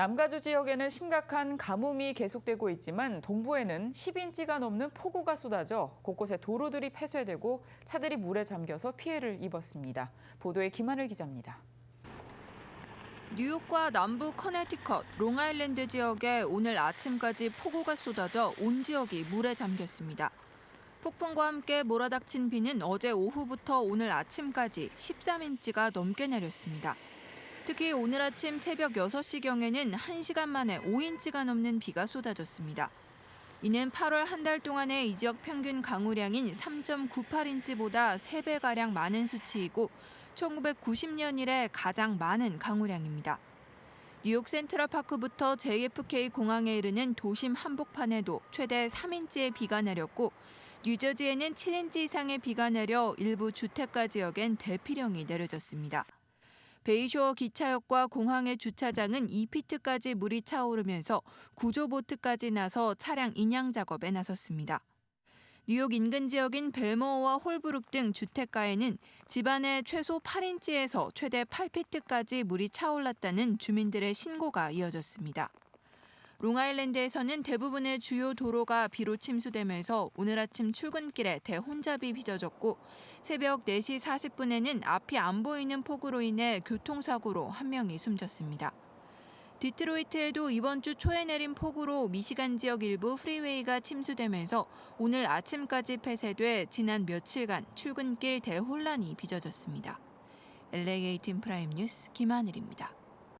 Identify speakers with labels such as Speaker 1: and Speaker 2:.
Speaker 1: 남가주 지역에는 심각한 가뭄이 계속되고 있지만 동부에는 10인치가 넘는 폭우가 쏟아져 곳곳에 도로들이 폐쇄되고 차들이 물에 잠겨서 피해를 입었습니다. 보도에 김하늘 기자입니다.
Speaker 2: 뉴욕과 남부 커네티컷, 롱아일랜드 지역에 오늘 아침까지 폭우가 쏟아져 온 지역이 물에 잠겼습니다. 폭풍과 함께 몰아닥친 비는 어제 오후부터 오늘 아침까지 13인치가 넘게 내렸습니다. 특히 오늘 아침 새벽 6시경에는 1시간 만에 5인치가 넘는 비가 쏟아졌습니다. 이는 8월 한 달 동안의 이 지역 평균 강우량인 3.98인치보다 3배가량 많은 수치이고 1990년 이래 가장 많은 강우량입니다. 뉴욕 센트럴파크부터 JFK 공항에 이르는 도심 한복판에도 최대 3인치의 비가 내렸고 뉴저지에는 7인치 이상의 비가 내려 일부 주택가 지역엔 대피령이 내려졌습니다. 베이쇼어 기차역과 공항의 주차장은 2피트까지 물이 차오르면서 구조보트까지 나서 차량 인양 작업에 나섰습니다. 뉴욕 인근 지역인 벨모어와 홀브룩 등 주택가에는 집안에 최소 8인치에서 최대 8피트까지 물이 차올랐다는 주민들의 신고가 이어졌습니다. 롱아일랜드에서는 대부분의 주요 도로가 비로 침수되면서 오늘 아침 출근길에 대혼잡이 빚어졌고 새벽 4시 40분에는 앞이 안 보이는 폭우로 인해 교통사고로 한 명이 숨졌습니다. 디트로이트에도 이번 주 초에 내린 폭우로 미시간 지역 일부 프리웨이가 침수되면서 오늘 아침까지 폐쇄돼 지난 며칠간 출근길 대혼란이 빚어졌습니다. LA 18 프라임 뉴스 김하늘입니다.